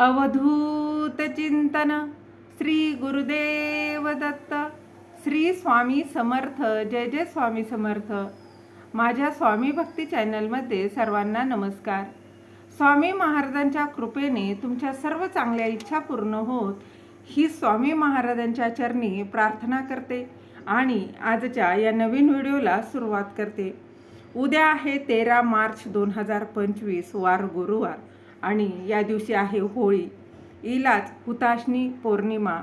अवधूत चिंतन श्री गुरुदेव दत्त श्री स्वामी समर्थ. जय जय स्वामी समर्थ. माझ्या स्वामी भक्ती चॅनलमध्ये सर्वांना नमस्कार. स्वामी महाराजांच्या कृपेने तुमच्या सर्व चांगल्या इच्छा पूर्ण होत ही स्वामी महाराजांच्या चरणी प्रार्थना करते आणि आजच्या या नवीन व्हिडिओला सुरुवात करते. उद्या आहे तेरा मार्च दोन हजार पंचवीस वार गुरुवार. आणि या दिवशी आहे होळी. इलाज हुताशनी पौर्णिमा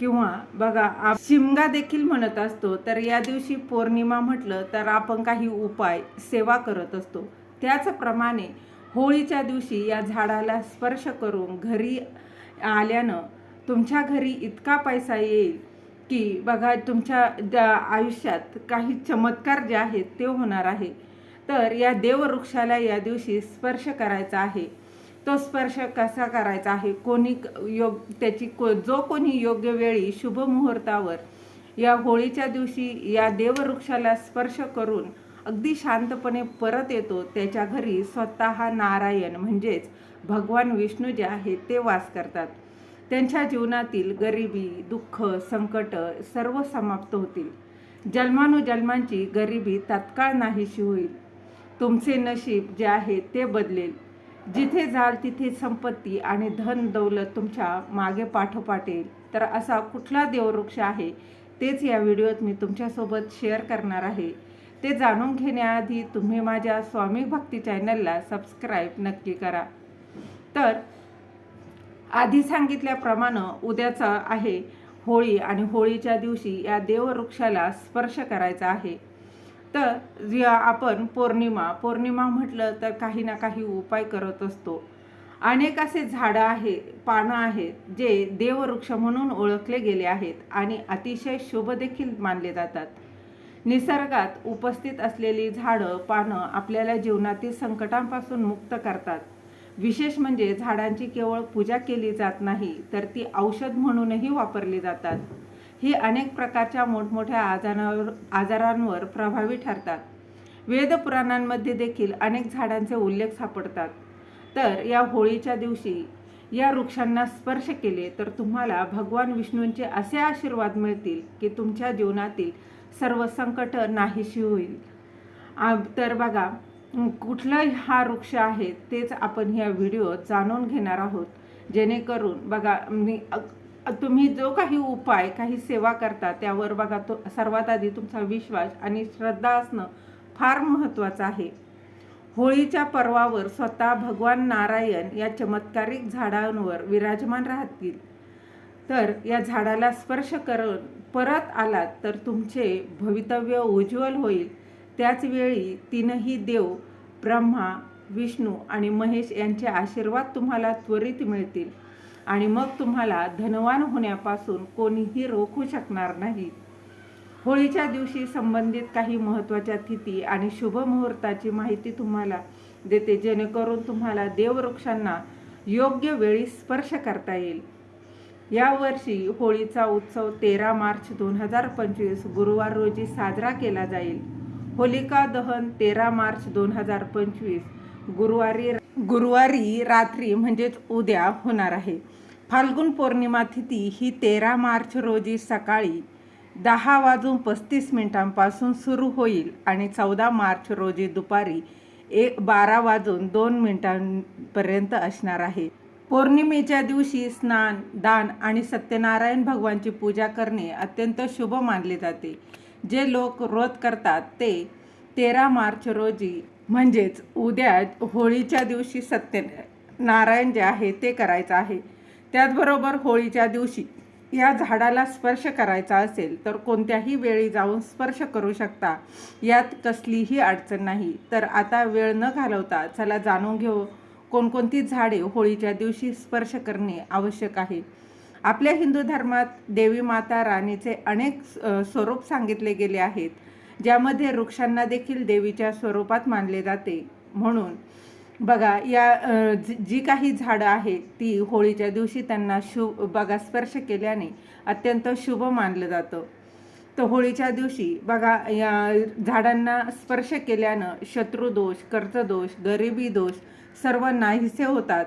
किंवा बघा आप शिमगा देखील म्हणत असतो तर या दिवशी पौर्णिमा म्हटलं तर आपण काही उपाय सेवा करत असतो. त्याचप्रमाणे होळीच्या दिवशी या झाडाला स्पर्श करून घरी आल्यानं तुमच्या घरी इतका पैसा येईल की बघा तुमच्या आयुष्यात काही चमत्कार जे आहेत ते होणार आहे. तर या देववृक्षाला या दिवशी स्पर्श करायचा आहे. तो स्पर्श कसा करायचा आहे? कोणी क- योग त्याची को जो कोणी योग्य वेळी शुभ मुहूर्तावर या होळीच्या दिवशी या देववृक्षाला स्पर्श करून अगदी शांतपणे परत येतो त्याच्या घरी स्वतः नारायण म्हणजेच भगवान विष्णू जे आहेत ते वास करतात. त्यांच्या जीवनातील गरिबी दुःख संकट सर्व समाप्त होतील. जन्मानुजन्मांची गरिबी तात्काळ नाहीशी होईल. तुमचे नशीब जे आहे ते बदलेल. जिथे जाल तिथे संपत्ती आणि धन दौलत तुमच्या मागे पाठोपाठ येईल. तर असा कुठला देववृक्ष आहे तेच या व्हिडिओत मी तुमच्यासोबत शेअर करणार आहे. ते जाणून घेण्याआधी तुम्ही माझ्या स्वामी भक्ती चॅनलला सबस्क्राईब नक्की करा. तर आधी सांगितल्याप्रमाणे उद्याचा आहे होळी आणि होळीच्या दिवशी या देववृक्षाला स्पर्श करायचा आहे. तर या आपण पौर्णिमा पौर्णिमा म्हटलं तर काही ना काही उपाय करत असतो. अनेक असे झाडं आहे पानं आहेत जे देववृक्ष म्हणून ओळखले गेले आहेत आणि अतिशय शुभ देखील मानले जातात. निसर्गात उपस्थित असलेली झाडं पानं आपल्याला जीवनातील संकटांपासून मुक्त करतात. विशेष म्हणजे झाडांची केवळ पूजा केली जात नाही तर ती औषध म्हणूनही वापरली जातात. ही अनेक प्रकारच्या मोठमोठ्या आजारांवर आजारांवर प्रभावी ठरतात. वेदपुराणांमध्ये देखील अनेक झाडांचे उल्लेख सापडतात. तर या होळीच्या दिवशी या वृक्षांना स्पर्श केले तर तुम्हाला भगवान विष्णूंचे असे आशीर्वाद मिळतील की तुमच्या जीवनातील सर्व संकट नाहीशी होईल. तर बघा कुठलं हा वृक्ष आहे तेच आपण ह्या व्हिडिओत जाणून घेणार आहोत. जेणेकरून बघा मी तुम्ही जो काही उपाय काही सेवा करता त्यावर बघा तो सर्वात आधी तुमचा विश्वास आणि श्रद्धा असणं फार महत्त्वाचं आहे. होळीच्या पर्वावर स्वतः भगवान नारायण या चमत्कारिक झाडांवर विराजमान राहतील. तर या झाडाला स्पर्श करून परत आलात तर तुमचे भवितव्य उज्ज्वल होईल. त्याचवेळी तीनही देव ब्रह्मा विष्णू आणि महेश यांचे आशीर्वाद तुम्हाला त्वरित मिळतील. आणि मग तुम्हाला धनवान होण्यापासून कोणीही रोखू शकणार नाही. होळीच्या दिवशी संबंधित काही महत्त्वाच्या तिथी आणि शुभ मुहूर्ताची माहिती तुम्हाला देते जेणेकरून तुम्हाला देववृक्षांना योग्य वेळी स्पर्श करता येईल. यावर्षी होळीचा उत्सव तेरा मार्च दोन हजार पंचवीस गुरुवार रोजी साजरा केला जाईल. होलिका दहन तेरा मार्च दोन हजार पंचवीस गुरुवारी गुरुवारी रात्री म्हणजेच उद्या होणार आहे. फाल्गुन पौर्णिमा तिथी ही तेरा मार्च रोजी सकाळी दहा वाजून पस्तीस मिनिटांपासून सुरू होईल आणि चौदा मार्च रोजी दुपारी एक बारा वाजून दोन मिनिटांपर्यंत असणार आहे. पौर्णिमेच्या दिवशी स्नान दान आणि सत्यनारायण भगवानची पूजा करणे अत्यंत शुभ मानले जाते. जे लोक व्रत करतात ते तेरा मार्च रोजी म्हणजेच उद्या होळीच्या दिवशी सत्य नारायण जे आहे ते करायचं आहे. त्याचबरोबर होळीच्या दिवशी या झाडाला स्पर्श करायचा असेल तर कोणत्याही वेळी जाऊन स्पर्श करू शकता. यात कसलीही अडचण नाही. तर आता वेळ न घालवता चला जाणून घेऊ कोणकोणती झाडे होळीच्या दिवशी स्पर्श करणे आवश्यक आहे. आपल्या हिंदू धर्मात देवी माता राणीचे अनेक स्वरूप सांगितले गेले आहेत. ज्यामध्ये वृक्षांना देखील देवीच्या स्वरूपात मानले जाते. म्हणून बघा या जी जी काही झाडं आहेत ती होळीच्या दिवशी त्यांना शुभ बघा स्पर्श केल्याने अत्यंत शुभ मानलं जातं. तर होळीच्या दिवशी बघा या झाडांना स्पर्श केल्यानं शत्रुदोष कर्जदोष गरिबी दोष सर्व नाहीसे होतात.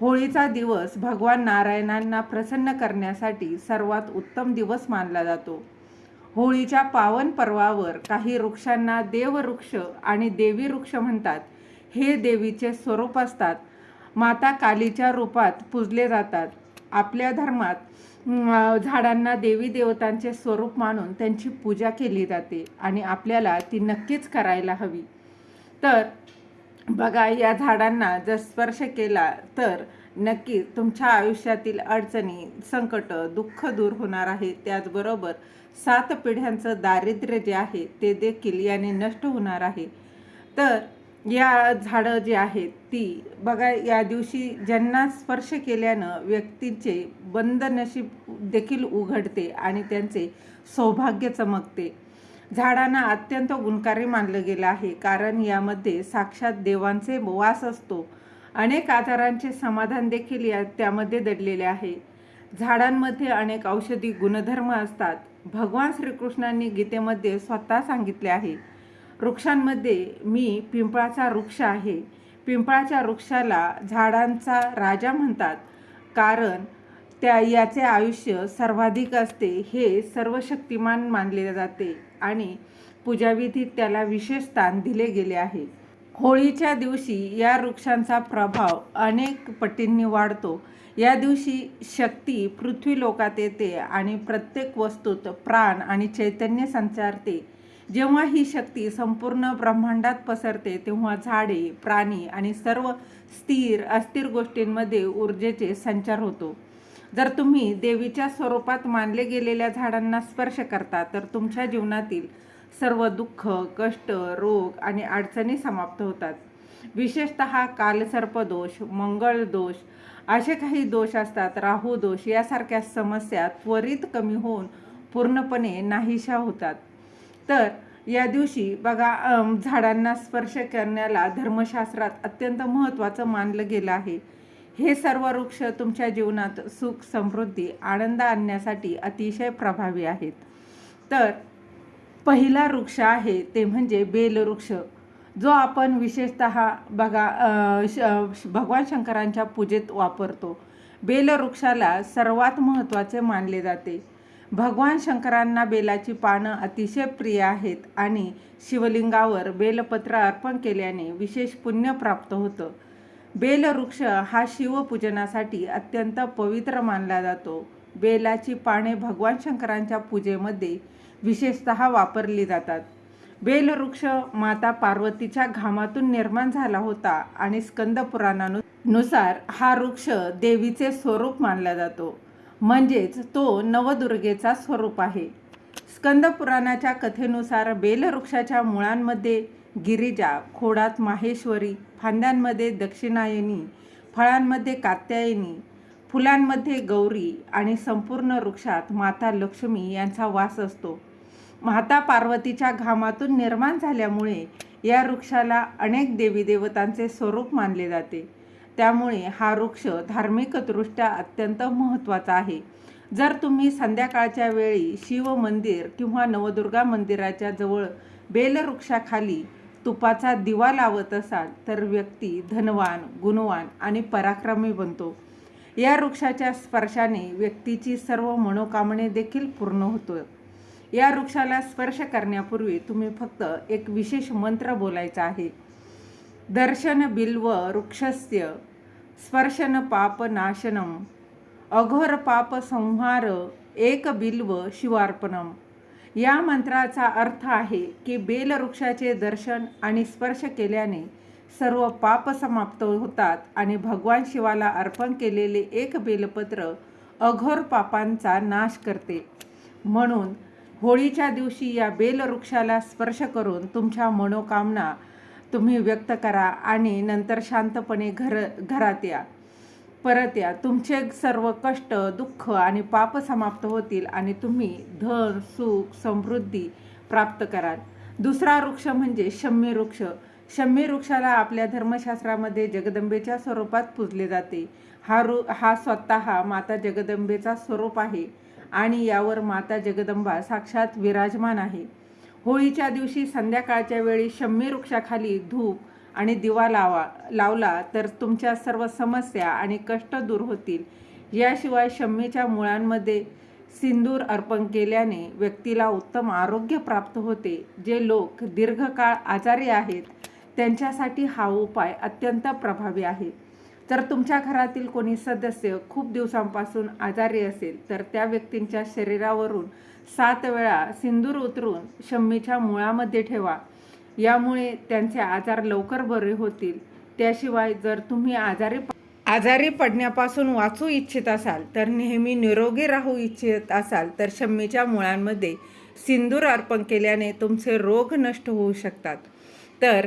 होळीचा दिवस भगवान नारायणांना प्रसन्न करण्यासाठी सर्वात उत्तम दिवस मानला जातो. होळीच्या पावन पर्वावर काही वृक्षांना देववृक्ष आणि देवी वृक्ष म्हणतात. हे देवीचे स्वरूप असतात. माता कालीच्या रूपात पूजले जातात. आपल्या धर्मात झाडांना देवी देवतांचे स्वरूप मानून त्यांची पूजा केली जाते आणि आपल्याला ती नक्कीच करायला हवी. तर बघा या झाडांना जर स्पर्श केला तर नक्की तुमच्या आयुष्यातील अडचणी संकट दुःख दूर होणार आहे. त्याचबरोबर सात पिढ्यांचं दारिद्र्य जे आहे ते देखील याने नष्ट होणार आहे. तर या झाडं जी आहेत ती बघा या दिवशी ज्यांना स्पर्श केल्यानं व्यक्तीचे बंद नशीब देखील उघडते आणि त्यांचे सौभाग्य चमकते. झाडांना अत्यंत गुणकारी मानलं गेलं आहे कारण यामध्ये साक्षात देवांचे वास असतो. अनेक आजारांचे समाधान देखील या त्यामध्ये दडलेले आहे. झाडांमध्ये अनेक औषधी गुणधर्म असतात. भगवान श्रीकृष्णांनी गीतेमध्ये स्वतः सांगितले आहे वृक्षांमध्ये मी पिंपळाचा वृक्ष आहे. पिंपळाच्या वृक्षाला झाडांचा राजा म्हणतात. कारण त्या याचे आयुष्य सर्वाधिक असते हे सर्व शक्तिमान मानले जाते आणि पूजाविधीत त्याला विशेष स्थान दिले गेले आहे. होळीच्या दिवशी या वृक्षांचा प्रभाव अनेक पटींनी वाढतो. या दिवशी शक्ती पृथ्वी लोकात येते आणि प्रत्येक वस्तूत प्राण आणि चैतन्य संचारते. जेव्हा ही शक्ती संपूर्ण ब्रह्मांडात पसरते तेव्हा झाडे प्राणी आणि सर्व स्थिर अस्थिर गोष्टींमध्ये ऊर्जेचे संचार होतो. जर तुम्ही देवीच्या स्वरूपात मानले गेलेल्या झाडांना स्पर्श करता तर तुमच्या जीवनातील सर्व दुःख कष्ट रोग आणि अडचणी समाप्त होतात. विशेषत कालसर्पदोष मंगळ दोष असे काही दोष असतात. राहू दोष यासारख्या समस्या त्वरित कमी होऊन पूर्णपणे नाहीशा होतात. तर या दिवशी बघा झाडांना स्पर्श करण्याला धर्मशास्त्रात अत्यंत महत्त्वाचं मानलं गेलं आहे. हे सर्व वृक्ष तुमच्या जीवनात सुख समृद्धी आनंद आणण्यासाठी अतिशय प्रभावी आहेत. तर पहिला वृक्ष आहे ते म्हणजे बेलवृक्ष जो आपण विशेषत बघा श भगवान शंकरांच्या पूजेत वापरतो. बेलवृक्षाला सर्वात महत्त्वाचे मानले जाते. भगवान शंकरांना बेलाची पानं अतिशय प्रिय आहेत आणि शिवलिंगावर बेलपत्र अर्पण केल्याने विशेष पुण्य प्राप्त होतं. बेलवृक्ष हा शिवपूजनासाठी अत्यंत पवित्र मानला जातो. बेलाची पाने भगवान शंकरांच्या पूजेमध्ये विशेषत वापरली जातात. बेलवृक्ष माता पार्वतीच्या घामातून निर्माण झाला होता आणि स्कंद पुराणानुसार हा वृक्ष देवीचे स्वरूप मानला जातो. म्हणजेच तो नवदुर्गेचा स्वरूप आहे. स्कंद पुराणाच्या कथेनुसार बेलवृक्षाच्या मुळांमध्ये गिरिजा खोडात माहेश्वरी फांद्यांमध्ये दक्षिणायनी फळांमध्ये कात्यायनी फुलांमध्ये गौरी आणि संपूर्ण वृक्षात माता लक्ष्मी यांचा वास असतो. माता पार्वतीच्या घामातून निर्माण झाल्यामुळे या वृक्षाला अनेक देवी देवतांचे स्वरूप मानले जाते. त्यामुळे हा वृक्ष धार्मिकदृष्ट्या अत्यंत महत्त्वाचा आहे. जर तुम्ही संध्याकाळच्या वेळी शिव मंदिर किंवा नवदुर्गा मंदिराच्या जवळ बेलवृक्षाखाली तुपाचा दिवा लावत असाल तर व्यक्ती धनवान गुणवान आणि पराक्रमी बनतो. या वृक्षाच्या स्पर्शाने व्यक्तीची सर्व मनोकामने देखील पूर्ण होतो या वृक्षाला स्पर्श करण्यापूर्वी तुम्ही फक्त एक विशेष मंत्र बोलायचा आहे. दर्शन बिल्व वृक्षस्य स्पर्शन पाप नाशनम अघोर पाप संहार एक बिल्व शिवार्पणम. या मंत्राचा अर्थ आहे की बेलवृक्षाचे दर्शन आणि स्पर्श केल्याने सर्व पाप समाप्त होतात आणि भगवान शिवाला अर्पण केलेले एक बेलपत्र अघोर पापांचा नाश करते. म्हणून होळीच्या दिवशी या बेलवृक्षाला स्पर्श करून तुमच्या मनोकामना तुम्ही व्यक्त करा आणि नंतर शांतपणे घर घरात या. परत या. तुमचे सर्व कष्ट दुःख आणि पाप समाप्त होतील आणि तुम्ही धन सुख समृद्धी प्राप्त कराल. दुसरा वृक्ष म्हणजे शम्मी वृक्ष. शम्मी वृक्षाला आपल्या धर्मशास्त्रामध्ये जगदंबेच्या स्वरूपात पूजले जाते. हा रु हा स्वतः माता जगदंबेचा स्वरूप आहे. आणि यावर माता जगदंबा साक्षात विराजमान आहे. होळीच्या दिवशी संध्याकाळच्या वेळी शम्मी वृक्षाखाली धूप आणि दिवा लावा लावला तर तुमच्या सर्व समस्या आणि कष्ट दूर होतील. याशिवाय शम्मीच्या मुळांमध्ये सिंदूर अर्पण केल्याने व्यक्तीला उत्तम आरोग्य प्राप्त होते. जे लोक दीर्घकाळ आजारी आहेत त्यांच्यासाठी हा उपाय अत्यंत प्रभावी आहे. जर तुमच्या घरातील कोणी सदस्य खूप दिवसांपासून आजारी असेल तर त्या व्यक्तींच्या शरीरावरून सात वेळा सिंदूर उतरून शम्मीच्या मुळामध्ये ठेवा. यामुळे त्यांचे आजार लवकर बरे होतील. त्याशिवाय जर तुम्ही आजारी आजारी पडण्यापासून वाचू इच्छित असाल तर नेहमी निरोगी राहू इच्छित असाल तर शम्मीच्या मुळांमध्ये सिंदूर अर्पण केल्याने तुमचे रोग नष्ट होऊ शकतात. तर